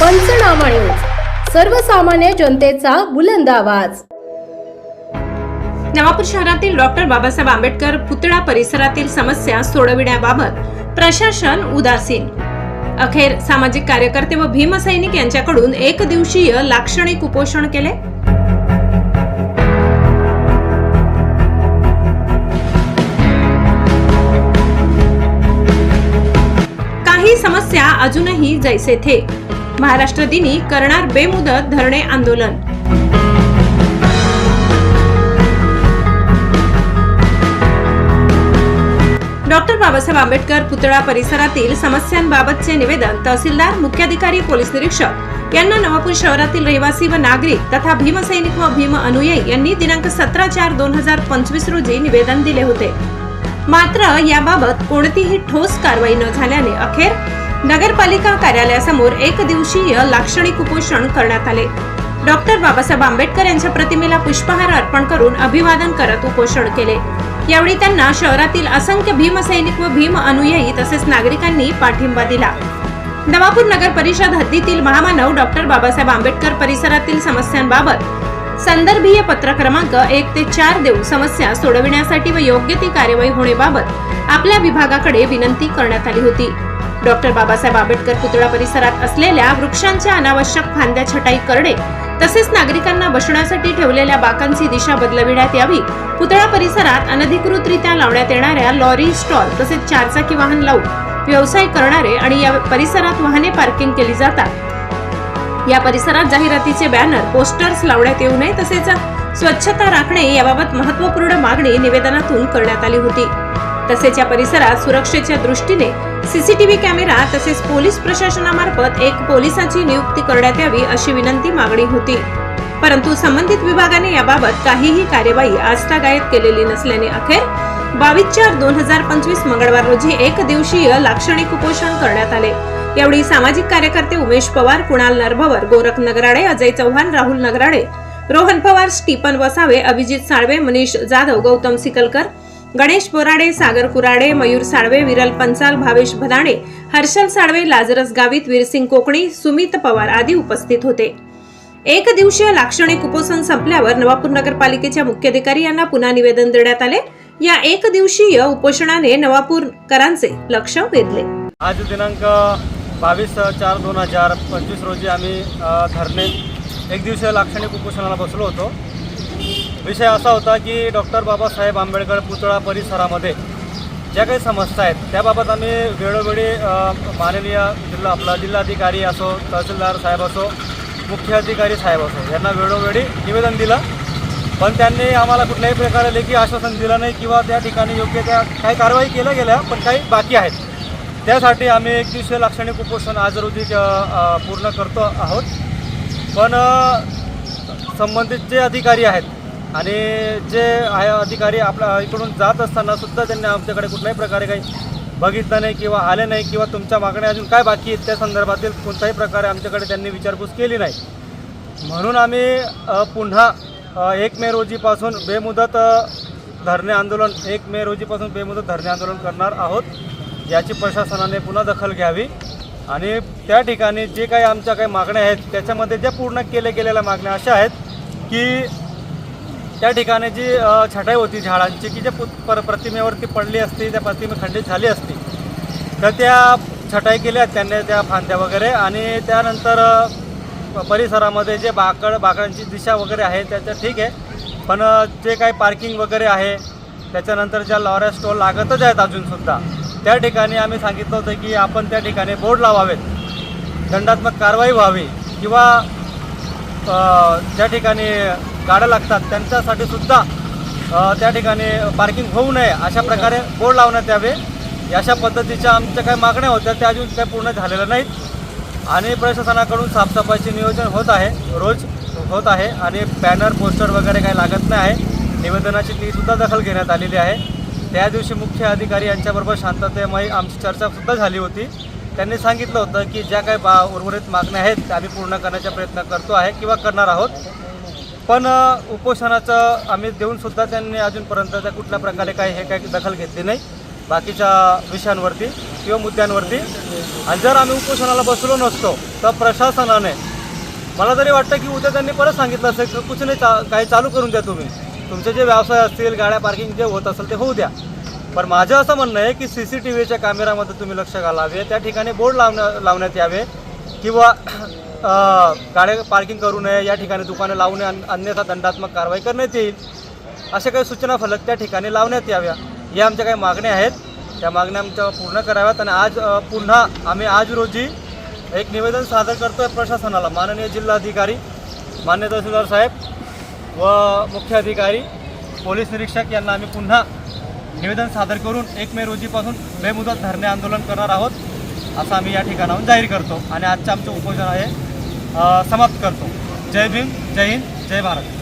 पंचनामा न्यूज. सर्वसामान्य जनतेचा बुलंद आवाज. नवापूर शहरातील डॉक्टर बाबासाहेब आंबेडकर पुतळा परिसरातील समस्या सोडविण्याबाबत प्रशासन उदासीन. अखेर सामाजिक कार्यकर्ते व भीमसैनिक यांच्याकडून एक दिवसीय लाक्षणिक उपोषण केले? काही समस्या अजूनही जैसे थे. महाराष्ट्र दिनी करणार बेमुदत धरणे आंदोलन. डॉक्टर बाबासाहेब आंबेडकर पुतळा परिसरातील समस्यांबाबतचे निवेदन तहसीलदार मुख्याधिकारी पोलीस निरीक्षक यांना नवापूर शहरातील रहिवासी व नागरिक तथा भीमसैनिक व भीम अनुयायी यांनी दिनांक सतरा चार दोन हजार पंचवीस रोजी निवेदन दिले होते. मात्र याबाबत कोणतीही ठोस कारवाई न झाल्याने अखेर नगरपालिका कार्यालयासमोर एक दिवसीय लाक्षणिक उपोषण करण्यात आले. डॉक्टर बाबासाहेब आंबेडकर यांच्या प्रतिमेला पुष्पहार अर्पण करून अभिवादन करत उपोषण केले. यावेळी त्यांना शहरातील असंख्य भीमसैनिक व भीम अनुयायी तसेच नागरिकांनी पाठिंबा दिला. नवापूर नगर परिषद हद्दीतील महामानव डॉक्टर बाबासाहेब आंबेडकर परिसरातील समस्यांबाबत संदर्भीय पत्र क्रमांक एक ते चार देऊन समस्या सोडविण्यासाठी व योग्य ती कार्यवाही होण्याबाबत आपल्या विभागाकडे विनंती करण्यात आली होती. डॉक्टर बाबासाहेब आंबेडकर पुतळा परिसरात असलेल्या वृक्षांच्या अनावश्यक फांद्या छटाई करणे तसेच नागरिकांना बसण्यासाठी ठेवलेल्या बाकांची दिशा बदलविण्यात यावी. पुतळा परिसरात अनधिकृतरित्या लावण्यात येणाऱ्या लॉरी स्टॉल तसेच चारचाकी वाहन लावून व्यवसाय करणारे आणि या परिसरात वाहने पार्किंग केली जातात. या परिसरात जाहिरातीचे बॅनर पोस्टर्स लावण्यात येऊ नये तसेच स्वच्छता राखणे याबाबत महत्त्वपूर्ण मागणी निवेदनातून करण्यात आली होती. तसेच या परिसरात सुरक्षेच्या दृष्टीने सीसीटीव्ही कॅमेरा तसेच पोलीस प्रशासनामार्फत एक पोलिसाची नियुक्ती करण्यात यावी अशी विनंती मागणी होती. परंतु संबंधित विभागाने याबाबत काहीही कार्यवाही आजतागायत केलेली नसल्याने अखेर बावीस चार दोन हजार पंचवीस मंगळवार रोजी एक दिवसीय लाक्षणिक उपोषण करण्यात आले. यावेळी सामाजिक कार्यकर्ते उमेश पवार कुणाल नरभवर गोरख नगराडे अजय चव्हाण राहुल नगराडे रोहन पवार स्टीपन वसावे अभिजित साळवे मनीष जाधव गौतम सिकलकर गणेश बोराडे सागर कुराडे मयूर साळवे विरल पंचाल भावेश भदाणे हर्षल साळवे लाजरस गावित वीरसिंग कोकणी सुमित पवार आदी उपस्थित होते. एक दिवसीय लाक्षणिक उपोषण संपल्यावर नवापूर नगरपालिकेच्या मुख्याधिकारी यांना पुन्हा निवेदन देण्यात आले. या एक दिवसीय उपोषणाने नवापूरकरांचे लक्ष वेधले. आज दिनांक बावीस चार दोन हजार पंचवीस रोजी आम्ही धरणे एक दिवसीय लाक्षणिक उपोषणाला बसलो होतो. विषय असा होता की डॉक्टर बाबासाहेब आंबेडकर पुतळा परिसरामध्ये ज्या काही समस्या आहेत त्याबाबत आम्ही वेळोवेळी माननीय जिल्हा आपला जिल्हाधिकारी असो तहसीलदार साहेब असो मुख्य अधिकारी साहेब असो यांना वेळोवेळी निवेदन दिलं. पण त्यांनी आम्हाला कुठल्याही प्रकारे लेखी आश्वासन दिलं नाही किंवा त्या ठिकाणी योग्य त्या काही कारवाई केल्या गेल्या पण काही बाकी आहेत. त्यासाठी आम्ही एक दिवशीय लाक्षणिक उपोषण आज रोजी पूर्ण करतो आहोत. पण संबंधित जे अधिकारी आहेत आणि जे आहे अधिकारी आपल्या इकडून जात असताना सुद्धा त्यांनी आमच्याकडे कुठल्याही प्रकारे काही बघितलं नाही किंवा आले नाही किंवा तुमच्या मागण्या अजून काय बाकी आहेत त्या संदर्भातील कोणत्याही प्रकारे आमच्याकडे त्यांनी विचारपूस केली नाही. म्हणून आम्ही पुन्हा एक मे रोजीपासून बेमुदत धरणे आंदोलन एक मे रोजीपासून बेमुदत धरणे आंदोलन करणार आहोत. याची प्रशासनाने पुन्हा दखल घ्यावी. आणि त्या ठिकाणी जे काही आमच्या काही मागण्या आहेत त्याच्यामध्ये ज्या पूर्ण केल्या गेलेल्या मागण्या अशा आहेत की त्या ठिकाणी जी छटाई होती झाडांची की ज्या पर प्रतिमेवरती पडली असती त्या प्रतिमे खंडित झाली असती तर त्या छटाई केल्या त्यांनी त्या फांद्या वगैरे आणि त्यानंतर परिसरामध्ये जे बाकड बाकडांची दिशा वगैरे आहे त्याच्या ठीक आहे. पण जे काही पार्किंग वगैरे आहे त्याच्यानंतर ज्या लॉऱ्या स्टॉल लागतच आहेत अजूनसुद्धा त्या ठिकाणी आम्ही सांगितलं होतं की आपण त्या ठिकाणी बोर्ड लावावेत. दंडात्मक कारवाई व्हावी किंवा त्या ज्या ठिकाणी गाड्या लागतात त्यांच्यासाठी सुद्धा त्या ठिकाणी पार्किंग होऊ नये अशा प्रकारे बोर्ड लावण्यात यावे. अशा पद्धतीच्या आमच्या काही मागण्या होत्या त्या अजून काही पूर्ण झालेल्या नाहीत. आणि प्रशासनाकडून साफसफाईचे नियोजन होत आहे रोज होत आहे. आणि बॅनर पोस्टर वगैरे काही लागत नाही आहे. निवेदनाची तीसुद्धा दखल घेण्यात आलेली आहे. त्या दिवशी मुख्य अधिकारी यांच्याबरोबर शांततेमयी आमची चर्चासुद्धा झाली होती. त्यांनी सांगितलं होतं की ज्या काही बा उर्वरित मागण्या आहेत त्या आम्ही पूर्ण करण्याचा प्रयत्न करतो आहे किंवा करणार आहोत. पण उपोषणाचं आम्ही देऊनसुद्धा त्यांनी अजूनपर्यंत त्या कुठल्या प्रकारे काही हे काही दखल घेतली नाही. बाकीच्या विषयांवरती किंवा मुद्द्यांवरती. आणि जर आम्ही उपोषणाला बसलो नसतो तर प्रशासनाने मला तरी वाटतं की उद्या त्यांनी परत सांगितलं असेल की कुछ नाही चा काही चालू करून द्या तुम्ही. तुमचे जे व्यवसाय असतील गाड्या पार्किंग जे होत असेल ते होऊ द्या. पण माझं असं म्हणणं आहे की सी सी टी व्हीच्या कॅमेरामध्ये तुम्ही लक्ष घालावे त्या ठिकाणी बोर्ड लावण्या लावण्यात यावे. किंवा गाड्या पार्किंग करू नये या ठिकाणी दुकानं लावू नये अन- अन्यथा दंडात्मक कारवाई करण्यात येईल अशा काही सूचना फलक त्या ठिकाणी लावण्यात याव्या. या आमच्या काही मागण्या आहेत. त्या मागण्या आमच्या पूर्ण कराव्यात आणि आज पुन्हा आम्ही आज रोजी एक निवेदन सादर करतो आहे प्रशासनाला. माननीय जिल्हाधिकारी मान्य तहसीलदार साहेब व मुख्य अधिकारी पोलीस निरीक्षक यांना आम्ही पुन्हा निवेदन सादर करून एक मे रोजीपासून बेमुदत धरणे आंदोलन करणार आहोत. असं आम्ही या ठिकाणाहून जाहीर करतो. आणि आजचं आमचं उपोषण आहे समाप्त करतो. जय भीम जय हिंद जय भारत.